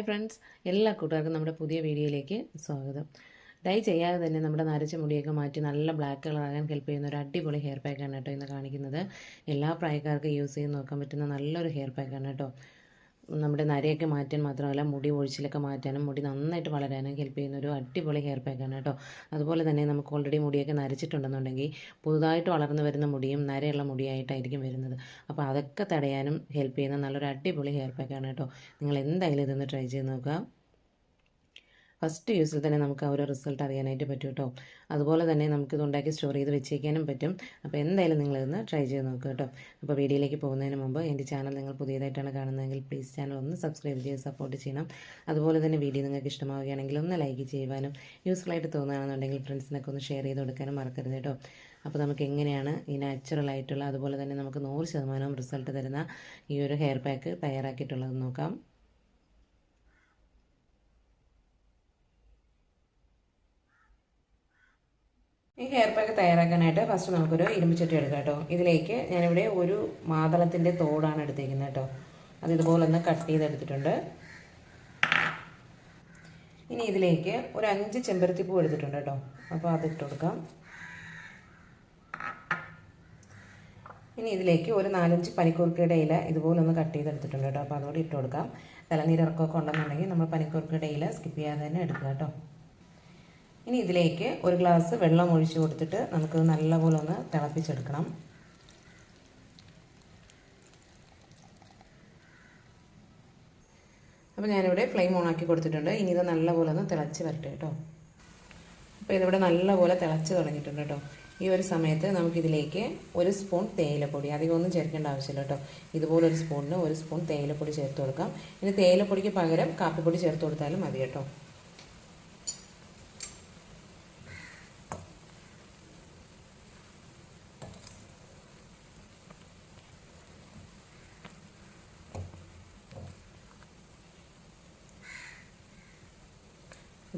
Hi friends. എല്ലാ കൂട്ടുകാർക്കും നമ്മുടെ പുതിയ വീഡിയോയിലേക്ക് സ്വാഗതം. ഡൈ ചെയ്യാതെ തന്നെ നമ്മുടെ നരച്ച മുടിയൊക്കെ മാറ്റി നല്ല ബ്ലാക്ക് കളറാകാൻ ഹെൽപ്പ് ചെയ്യുന്ന ഒരു അടിപൊളി ഹെയർ പാക്കാണ് കേട്ടോ ഇന്ന് കാണിക്കുന്നത്. എല്ലാ പ്രായക്കാർക്കും യൂസ് ചെയ്ത് നോക്കാൻ പറ്റുന്ന നല്ലൊരു ഹെയർ പാക്കാണ് കേട്ടോ. നമ്മുടെ നരയൊക്കെ മാറ്റാൻ മാത്രമല്ല മുടി ഒഴിച്ചിലൊക്കെ മാറ്റാനും മുടി നന്നായിട്ട് വളരാനും ഹെൽപ്പ് ചെയ്യുന്ന ഒരു അടിപൊളി ഹെയർ പാക്കാണ് കേട്ടോ. അതുപോലെ തന്നെ നമുക്ക് ഓൾറെഡി മുടിയൊക്കെ നരച്ചിട്ടുണ്ടെന്നുണ്ടെങ്കിൽ പുതുതായിട്ട് വളർന്നു വരുന്ന മുടിയും നരയുള്ള മുടിയായിട്ടായിരിക്കും വരുന്നത്. അപ്പോൾ അതൊക്കെ തടയാനും ഹെൽപ്പ് ചെയ്യുന്ന നല്ലൊരു അടിപൊളി ഹെയർ പാക്കാണ് കേട്ടോ. നിങ്ങൾ എന്തായാലും ഇതൊന്ന് ട്രൈ ചെയ്ത് നോക്കുക. ഫസ്റ്റ് യൂസിൽ തന്നെ നമുക്ക് ആ ഒരു റിസൾട്ട് അറിയാനായിട്ട് പറ്റും കേട്ടോ അതുപോലെ തന്നെ നമുക്കിത് ഉണ്ടാക്കി സ്റ്റോർ ചെയ്ത് വെച്ചേക്കാനും പറ്റും. അപ്പോൾ എന്തായാലും നിങ്ങളിതൊന്ന് ട്രൈ ചെയ്ത് നോക്കുക കേട്ടോ അപ്പോൾ വീഡിയോയിലേക്ക് പോകുന്നതിന് മുമ്പ് എന്റെ ചാനൽ നിങ്ങൾ പുതിയതായിട്ടാണ് കാണുന്നതെങ്കിൽ പ്ലീസ് ചാനൽ ഒന്ന് സബ്സ്ക്രൈബ് ചെയ്ത് സപ്പോർട്ട് ചെയ്യണം. അതുപോലെ തന്നെ വീഡിയോ നിങ്ങൾക്ക് ഇഷ്ടമാവുകയാണെങ്കിൽ ഒന്ന് ലൈക്ക് ചെയ്യുവാനും യൂസ്ഫുൾ ആയിട്ട് തോന്നുകയാണെന്നുണ്ടെങ്കിൽ ഫ്രണ്ട്സിനൊക്കെ ഒന്ന് ഷെയർ ചെയ്ത് കൊടുക്കാനും മറക്കരുത് കേട്ടോ അപ്പോൾ നമുക്ക് എങ്ങനെയാണ് ഈ നാച്ചുറൽ ആയിട്ടുള്ള അതുപോലെ തന്നെ നമുക്ക് നൂറ് ശതമാനം റിസൾട്ട് തരുന്ന ഈ ഒരു ഹെയർ പാക്ക് തയ്യാറാക്കിയിട്ടുള്ളത് നോക്കാം. ഈ ഹെയർ പാക്ക് തയ്യാറാക്കാനായിട്ട് ഫസ്റ്റ് നമുക്കൊരു ഇരുമ്പ് ചട്ടി എടുക്കാം കേട്ടോ. ഇതിലേക്ക് ഞാനിവിടെ ഒരു മാതളത്തിന്റെ തോടാണ് എടുത്തേക്കുന്നത് കേട്ടോ. അത് ഇതുപോലെ ഒന്ന് കട്ട് ചെയ്തെടുത്തിട്ടുണ്ട്. ഇനി ഇതിലേക്ക് ഒരു അഞ്ച് ചെമ്പരത്തിപ്പൂ എടുത്തിട്ടുണ്ട് കേട്ടോ. അപ്പോൾ അത് ഇട്ട് കൊടുക്കാം. ഇനി ഇതിലേക്ക് ഒരു നാലഞ്ച് പനിക്കൂർക്കയുടെ ഇല ഇതുപോലെ ഒന്ന് കട്ട് ചെയ്തെടുത്തിട്ടുണ്ട് കേട്ടോ. അപ്പോൾ അതുകൊണ്ട് ഇട്ട് കൊടുക്കാം. തലനീരിറക്കമൊക്കെ ഉണ്ടെന്നുണ്ടെങ്കിൽ നമ്മൾ പനിക്കൂർക്കയുടെ ഇല സ്കിപ്പ് ചെയ്യാതെ തന്നെ എടുക്കുക കേട്ടോ. ഇനി ഇതിലേക്ക് ഒരു ഗ്ലാസ് വെള്ളം ഒഴിച്ചു കൊടുത്തിട്ട് നമുക്ക് നല്ലപോലെ ഒന്ന് തിളപ്പിച്ചെടുക്കണം. അപ്പോൾ ഞാനിവിടെ ഫ്ലെയിം ഓൺ ആക്കി കൊടുത്തിട്ടുണ്ട്. ഇനി ഇത് നല്ലപോലെ ഒന്ന് തിളച്ച് വരട്ടെ കേട്ടോ. അപ്പോൾ ഇതിവിടെ നല്ലപോലെ തിളച്ച് തുടങ്ങിയിട്ടുണ്ട് കേട്ടോ. ഈ ഒരു സമയത്ത് നമുക്കിതിലേക്ക് ഒരു സ്പൂൺ തേയിലപ്പൊടി അധികം ഒന്നും ചേർക്കേണ്ട ആവശ്യമില്ല കേട്ടോ. ഇതുപോലെ ഒരു സ്പൂണിന് ഒരു സ്പൂൺ തേയിലപ്പൊടി ചേർത്ത് കൊടുക്കാം. ഇനി തേയിലപ്പൊടിക്ക് പകരം കാപ്പിപ്പൊടി ചേർത്ത് കൊടുത്താലും മതി കേട്ടോ.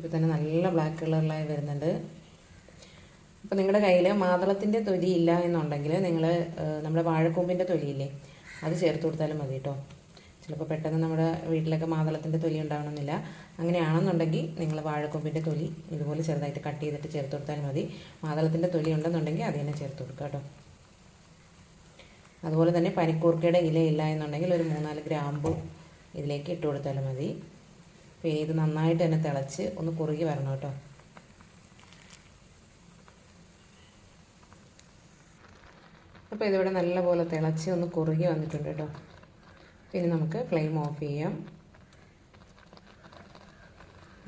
ഇപ്പോൾ തന്നെ നല്ല ബ്ലാക്ക് കളറിലായി വരുന്നുണ്ട്. അപ്പോൾ നിങ്ങളുടെ കയ്യിൽ മാതളത്തിന്റെ തൊലി ഇല്ല എന്നുണ്ടെങ്കിൽ നിങ്ങൾ നമ്മുടെ വാഴക്കൂമ്പിന്റെ തൊലിയില്ലേ അത് ചേർത്ത് കൊടുത്താലും മതി കേട്ടോ ചിലപ്പോൾ പെട്ടെന്ന് നമ്മുടെ വീട്ടിലൊക്കെ മാതളത്തിന്റെ തൊലി ഉണ്ടാവണമെന്നില്ല. അങ്ങനെയാണെന്നുണ്ടെങ്കിൽ നിങ്ങൾ വാഴക്കൊമ്പിന്റെ തൊലി ഇതുപോലെ ചെറുതായിട്ട് കട്ട് ചെയ്തിട്ട് ചേർത്ത് കൊടുത്താലും മതി. മാതളത്തിന്റെ തൊലി ഉണ്ടെന്നുണ്ടെങ്കിൽ അത് തന്നെ ചേർത്ത് കൊടുക്കുക കേട്ടോ അതുപോലെ തന്നെ പനിക്കൂർക്കയുടെ ഇല ഇല്ല എന്നുണ്ടെങ്കിൽ ഒരു മൂന്നാൽ ഗ്രാമ്പു ഇതിലേക്ക് ഇട്ട് കൊടുത്താലും മതി. അപ്പോൾ ഇത് നന്നായിട്ട് തന്നെ തിളച്ച് ഒന്ന് കുറുകി വരണം കേട്ടോ. അപ്പോൾ ഇതിവിടെ നല്ലപോലെ തിളച്ച് ഒന്ന് കുറുകി വന്നിട്ടുണ്ട് കേട്ടോ. പിന്നെ നമുക്ക് ഫ്ലെയിം ഓഫ് ചെയ്യാം.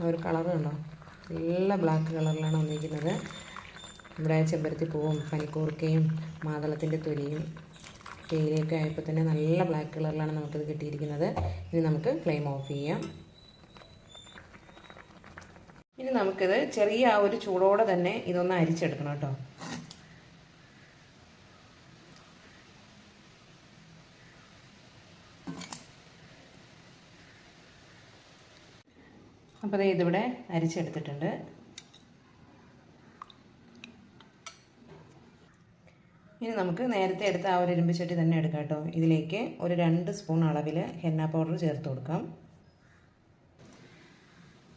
ഒരു കളർ കണ്ടോ? നല്ല ബ്ലാക്ക് കളറിലാണ് വന്നിരിക്കുന്നത്. നമ്മുടെ ചെമ്പരത്തി പൂവും പനിക്കൂർക്കയും മാതളത്തിന്റെ തൊലിയും തേയിലയൊക്കെ ആയപ്പോൾ തന്നെ നല്ല ബ്ലാക്ക് കളറിലാണ് നമുക്കിത് കിട്ടിയിരിക്കുന്നത്. ഇനി നമുക്ക് ഫ്ലെയിം ഓഫ് ചെയ്യാം. ഇനി നമുക്കിത് ചെറിയ ആ ഒരു ചൂടോടെ തന്നെ ഇതൊന്ന് അരിച്ചെടുക്കണം കേട്ടോ. അപ്പോൾ ദേ ഇതിവിടെ അരിച്ചെടുത്തിട്ടുണ്ട്. ഇനി നമുക്ക് നേരത്തെ എടുത്ത ആ ഒരു ഇരുമ്പിച്ചട്ടി തന്നെ എടുക്കാം കേട്ടോ. ഇതിലേക്ക് ഒരു രണ്ട് സ്പൂൺ അളവിൽ ഹെന്ന പൗഡർ ചേർത്ത് കൊടുക്കാം.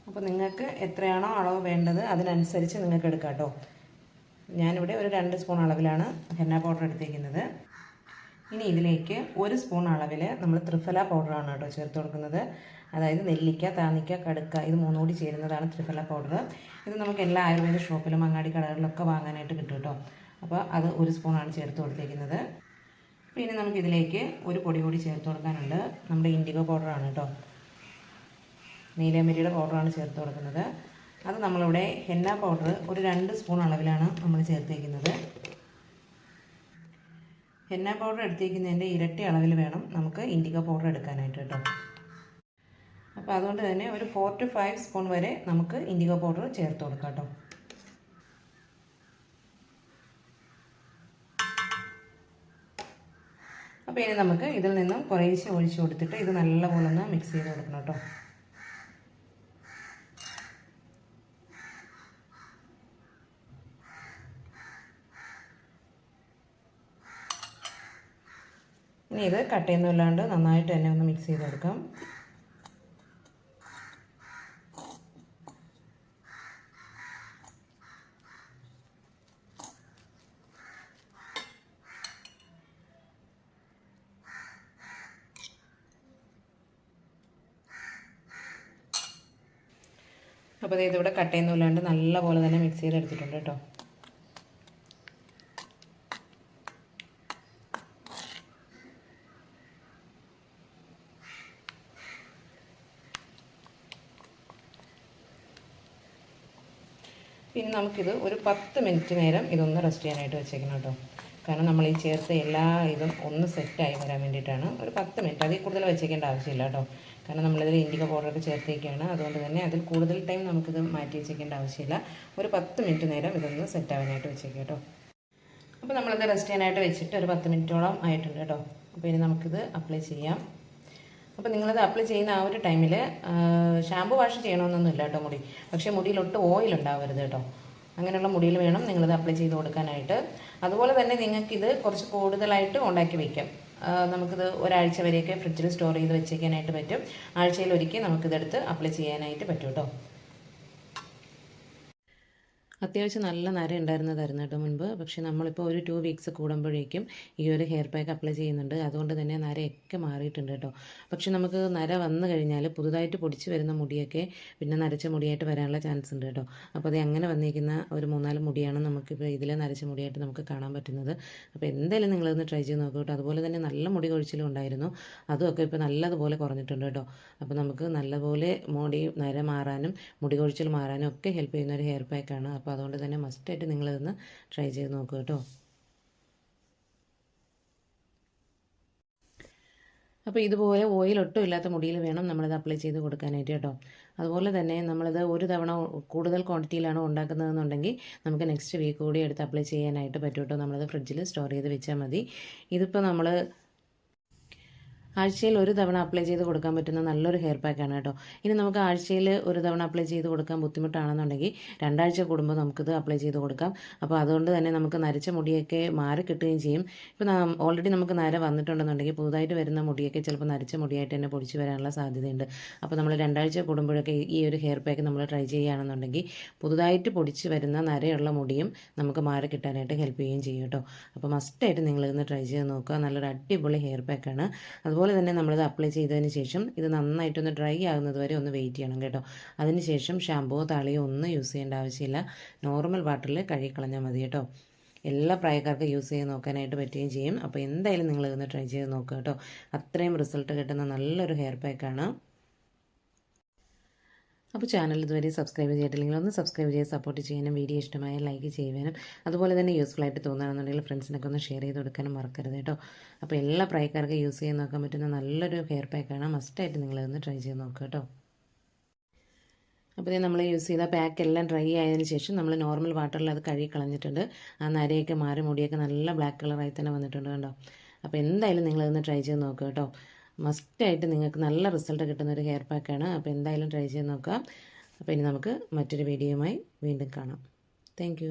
അപ്പോൾ നിങ്ങൾക്ക് എത്രയാണോ അളവ് വേണ്ടത് അതിനനുസരിച്ച് നിങ്ങൾക്ക് എടുക്കാം കേട്ടോ. ഞാനിവിടെ ഒരു രണ്ട് സ്പൂൺ അളവിലാണ് ഹെന്ന പൗഡർ എടുത്തിരിക്കുന്നത്. ഇനി ഇതിലേക്ക് ഒരു സ്പൂൺ അളവിൽ നമ്മൾ ത്രിഫല പൗഡറാണ് കേട്ടോ ചേർത്ത് കൊടുക്കുന്നത്. അതായത് നെല്ലിക്ക താന്നിക്ക കടുക്ക ഇത് മൂന്നുകൂടി ചേരുന്നതാണ് ത്രിഫല പൗഡർ. ഇത് നമുക്ക് എല്ലാ ആയുർവേദ ഷോപ്പിലും അങ്ങാടി കടകളിലൊക്കെ വാങ്ങാനായിട്ട് കിട്ടും കേട്ടോ. അപ്പോൾ അത് ഒരു സ്പൂണാണ് ചേർത്ത് കൊടുത്തേക്കുന്നത് പിന്നെ നമുക്കിതിലേക്ക് ഒരു പൊടി കൂടി ചേർത്ത് കൊടുക്കാനുണ്ട്. നമ്മുടെ ഇൻഡിഗോ പൗഡറാണ് കേട്ടോ. നീലമരിയുടെ പൗഡറാണ് ചേർത്ത് കൊടുക്കുന്നത്. അത് നമ്മളിവിടെ ഹെന്ന പൗഡർ ഒരു രണ്ട് സ്പൂൺ അളവിലാണ് നമ്മൾ ചേർത്തേക്കുന്നത്. ഹെന്ന പൗഡർ എടുത്തേക്കുന്നതിന്റെ ഇരട്ടി അളവിൽ വേണം നമുക്ക് ഇൻഡിക്ക പൗഡർ എടുക്കാനായിട്ട് കേട്ടോ. അപ്പോൾ അതുകൊണ്ട് തന്നെ ഒരു ഫോർ ടു ഫൈവ് സ്പൂൺ വരെ നമുക്ക് ഇൻഡിഗോ പൗഡർ ചേർത്ത് കൊടുക്കാം കേട്ടോ. അപ്പോൾ ഇനി നമുക്ക് ഇതിൽ നിന്നും കുറേശ്ശെ ഒഴിച്ച് കൊടുത്തിട്ട് ഇത് നല്ലപോലെ ഒന്ന് മിക്സ് ചെയ്ത് കൊടുക്കണം കേട്ടോ. ഇനി ഇത് കട്ട് ഇല്ലാണ്ട് നന്നായിട്ട് തന്നെ ഒന്ന് മിക്സ് ചെയ്തെടുക്കാം. അപ്പോൾ ഇതിവിടെ കട്ടയൊന്നും കട്ട് നല്ല നല്ലപോലെ തന്നെ മിക്സ് ചെയ്തെടുത്തിട്ടുണ്ട് കേട്ടോ. പിന്നെ നമുക്കിത് ഒരു പത്ത് മിനിറ്റ് നേരം ഇതൊന്ന് റെസ്റ്റ് ചെയ്യാനായിട്ട് വെച്ചേക്കണം കേട്ടോ. കാരണം നമ്മൾ ഈ ചേർത്ത എല്ലാ ഇതും ഒന്ന് സെറ്റായി വരാൻ വേണ്ടിയിട്ടാണ്. ഒരു പത്ത് മിനിറ്റ് അതിൽ കൂടുതൽ വെച്ചേക്കേണ്ട ആവശ്യമില്ല കേട്ടോ. കാരണം നമ്മളിതിൽ ഇൻഡിക പൗഡറൊക്കെ ചേർത്തേക്കാണ്. അതുകൊണ്ട് തന്നെ അതിൽ കൂടുതൽ ടൈം നമുക്കിത് മാറ്റി വെച്ചേക്കേണ്ട ആവശ്യമില്ല. ഒരു പത്ത് മിനിറ്റ് നേരം ഇതൊന്ന് സെറ്റാവാനായിട്ട് വെച്ചേക്കാം കേട്ടോ. അപ്പോൾ നമ്മളിത് റെസ്റ്റ് ചെയ്യാനായിട്ട് വെച്ചിട്ട് ഒരു പത്ത് മിനിറ്റോളം ആയിട്ടുണ്ട് കേട്ടോ. അപ്പോൾ ഇനി നമുക്കിത് അപ്ലൈ ചെയ്യാം. അപ്പോൾ നിങ്ങളത് അപ്ലൈ ചെയ്യുന്ന ആ ഒരു ടൈമിൽ ഷാമ്പു വാഷ് ചെയ്യണമെന്നൊന്നും ഇല്ല കേട്ടോ മുടി. പക്ഷേ മുടിയിലൊട്ട് ഓയിൽ ഉണ്ടാവരുത് കേട്ടോ. അങ്ങനെയുള്ള മുടിയിൽ വേണം നിങ്ങളിത് അപ്ലൈ ചെയ്ത് കൊടുക്കാനായിട്ട്. അതുപോലെ തന്നെ നിങ്ങൾക്കിത് കുറച്ച് കൂടുതലായിട്ട് ഉണ്ടാക്കി വയ്ക്കാം നമുക്കിത് ഒരാഴ്ച വരെയൊക്കെ ഫ്രിഡ്ജിൽ സ്റ്റോർ ചെയ്ത് വെച്ചേക്കാനായിട്ട് പറ്റും. ആഴ്ചയിൽ ഒരിക്കൽ നമുക്കിതെടുത്ത് അപ്ലൈ ചെയ്യാനായിട്ട് പറ്റും കേട്ടോ. അത്യാവശ്യം നല്ല നര ഉണ്ടായിരുന്നതായിരുന്നു കേട്ടോ മുൻപ്. പക്ഷേ നമ്മളിപ്പോൾ ഒരു ടു വീക്സ് കൂടുമ്പോഴേക്കും ഈ ഒരു ഹെയർ പാക്ക് അപ്ലൈ ചെയ്യുന്നുണ്ട്. അതുകൊണ്ട് തന്നെ നരയൊക്കെ മാറിയിട്ടുണ്ട് കേട്ടോ. പക്ഷേ നമുക്ക് നര വന്നു കഴിഞ്ഞാൽ പുതുതായിട്ട് പൊടിച്ച് വരുന്ന മുടിയൊക്കെ പിന്നെ നരച്ച മുടിയായിട്ട് വരാനുള്ള ചാൻസ് ഉണ്ട് കേട്ടോ. അപ്പോൾ അത് അങ്ങനെ വന്നിരിക്കുന്ന ഒരു മൂന്നാൽ മുടിയാണ് നമുക്കിപ്പോൾ ഇതിൽ നരച്ച മുടിയായിട്ട് നമുക്ക് കാണാൻ പറ്റുന്നത്. അപ്പോൾ എന്തായാലും നിങ്ങളൊന്ന് ട്രൈ ചെയ്ത് നോക്കൂ കേട്ടോ. അതുപോലെ തന്നെ നല്ല മുടി കൊഴിച്ചിലും ഉണ്ടായിരുന്നു. അതുമൊക്കെ ഇപ്പോൾ നല്ലതുപോലെ കുറഞ്ഞിട്ടുണ്ട് കേട്ടോ. അപ്പോൾ നമുക്ക് നല്ലപോലെ മുടി നര മാറാനും മുടി കൊഴിച്ചിൽ മാറാനും ഒക്കെ ഹെൽപ്പ് ചെയ്യുന്ന ഒരു ഹെയർ പാക്കാണ് അപ്പോൾ അതുകൊണ്ട് തന്നെ മസ്റ്റായിട്ട് നിങ്ങളിതൊന്ന് ട്രൈ ചെയ്ത് നോക്കുക കേട്ടോ. അപ്പോൾ ഇതുപോലെ ഓയിൽ ഒട്ടും ഇല്ലാത്ത മുടിയിൽ വേണം നമ്മളിത് അപ്ലൈ ചെയ്ത് കൊടുക്കാനായിട്ട് കേട്ടോ. അതുപോലെ തന്നെ നമ്മളിത് ഒരു തവണ കൂടുതൽ ക്വാണ്ടിറ്റിയിലാണ് ഉണ്ടാക്കുന്നതെന്നുണ്ടെങ്കിൽ നമുക്ക് നെക്സ്റ്റ് വീക്ക് കൂടി എടുത്ത് അപ്ലൈ ചെയ്യാനായിട്ട് പറ്റും കേട്ടോ. നമ്മളത് ഫ്രിഡ്ജിൽ സ്റ്റോർ ചെയ്ത് വെച്ചാൽ മതി. ഇതിപ്പോൾ നമ്മൾ ആഴ്ചയിൽ ഒരു തവണ അപ്ലൈ ചെയ്ത് കൊടുക്കാൻ പറ്റുന്ന നല്ലൊരു ഹെയർ പാക്കാണ് കേട്ടോ. ഇനി നമുക്ക് ആഴ്ചയിൽ ഒരു തവണ അപ്ലൈ ചെയ്ത് കൊടുക്കാൻ ബുദ്ധിമുട്ടാണെന്നുണ്ടെങ്കിൽ രണ്ടാഴ്ച കൂടുമ്പോൾ നമുക്കിത് അപ്ലൈ ചെയ്ത് കൊടുക്കാം. അപ്പോൾ അതുകൊണ്ട് തന്നെ നമുക്ക് നരച്ച മുടിയൊക്കെ മാറി കിട്ടുകയും ചെയ്യും. ഇപ്പോൾ ഓൾറെഡി നമുക്ക് നര വന്നിട്ടുണ്ടെന്നുണ്ടെങ്കിൽ പുതുതായിട്ട് വരുന്ന മുടിയൊക്കെ ചിലപ്പോൾ നരച്ച മുടിയായിട്ട് തന്നെ പൊടിച്ച് വരാനുള്ള സാധ്യതയുണ്ട്. അപ്പോൾ നമ്മൾ രണ്ടാഴ്ച കൂടുമ്പോഴൊക്കെ ഈ ഒരു ഹെയർ പാക്ക് നമ്മൾ ട്രൈ ചെയ്യുകയാണെന്നുണ്ടെങ്കിൽ പുതുതായിട്ട് പൊടിച്ച് വരുന്ന നരയുള്ള മുടിയും നമുക്ക് മാറി കിട്ടാനായിട്ട് ഹെൽപ്പ് ചെയ്യുകയും ചെയ്യും കേട്ടോ. അപ്പോൾ മസ്റ്റായിട്ട് നിങ്ങളിതൊന്ന് ട്രൈ ചെയ്ത് നോക്കുക. നല്ലൊരു അടിപൊളി ഹെയർ പാക്കാണ് അതുപോലെ തന്നെ നമ്മളിത് അപ്ലൈ ചെയ്തതിന് ശേഷം ഇത് നന്നായിട്ടൊന്ന് ഡ്രൈ ആകുന്നത് വരെ ഒന്ന് വെയിറ്റ് ചെയ്യണം കേട്ടോ. അതിന് ശേഷം ഷാമ്പുവോ താളിയോ ഒന്നും യൂസ് ചെയ്യേണ്ട ആവശ്യമില്ല. നോർമൽ വാട്ടറിൽ കഴുകിക്കളഞ്ഞാൽ മതി കേട്ടോ. എല്ലാ പ്രായക്കാർക്കും യൂസ് ചെയ്ത് നോക്കാനായിട്ട് പറ്റുകയും ചെയ്യും. അപ്പോൾ എന്തായാലും നിങ്ങൾ ഇതൊന്ന് ട്രൈ ചെയ്ത് നോക്കുക കേട്ടോ. അത്രയും റിസൾട്ട് കിട്ടുന്ന നല്ലൊരു ഹെയർ പാക്കാണ് അപ്പോൾ ചാനൽ ഇതുവരെ സബ്സ്ക്രൈബ് ചെയ്തിട്ടില്ലെങ്കിൽ ഒന്ന് സബ്സ്ക്രൈബ് ചെയ്ത് സപ്പോർട്ട് ചെയ്യാനും വീഡിയോ ഇഷ്ടമായ ലൈക്ക് ചെയ്യുവാനും അതുപോലെ തന്നെ യൂസ്ഫുൾ ആയിട്ട് തോന്നുകയാണെന്നുണ്ടെങ്കിൽ ഫ്രണ്ട്സിനൊക്കെ ഒന്ന് ഷെയർ ചെയ്ത് കൊടുക്കാനും മറക്കരുത് കേട്ടോ. അപ്പോൾ എല്ലാ പ്രായക്കാർക്കും യൂസ് ചെയ്ത് നോക്കാൻ പറ്റുന്ന നല്ലൊരു ഹെയർ പാക്കാണ് മസ്റ്റായിട്ട് നിങ്ങളതൊന്ന് ട്രൈ ചെയ്ത് നോക്കുക കേട്ടോ. അപ്പോൾ നമ്മൾ യൂസ് ചെയ്ത പാക്ക് എല്ലാം ഡ്രൈ ആയതിനു ശേഷം നമ്മൾ നോർമൽ വാട്ടറിൽ അത് കഴുകി കളഞ്ഞിട്ടുണ്ട്. ആ നരയൊക്കെ മാറി മുടിയൊക്കെ നല്ല ബ്ലാക്ക് കളറായി തന്നെ വന്നിട്ടുണ്ട് കേട്ടോ അപ്പോൾ എന്തായാലും നിങ്ങളതൊന്ന് ട്രൈ ചെയ്ത് നോക്കുക കേട്ടോ. മസ്റ്റായിട്ട് നിങ്ങൾക്ക് നല്ല റിസൾട്ട് കിട്ടുന്ന ഒരു ഹെയർ പാക്കാണ്. അപ്പോൾ എന്തായാലും ട്രൈ ചെയ്ത് നോക്കാം. അപ്പോൾ ഇനി നമുക്ക് മറ്റൊരു വീഡിയോയുമായി വീണ്ടും കാണാം. താങ്ക്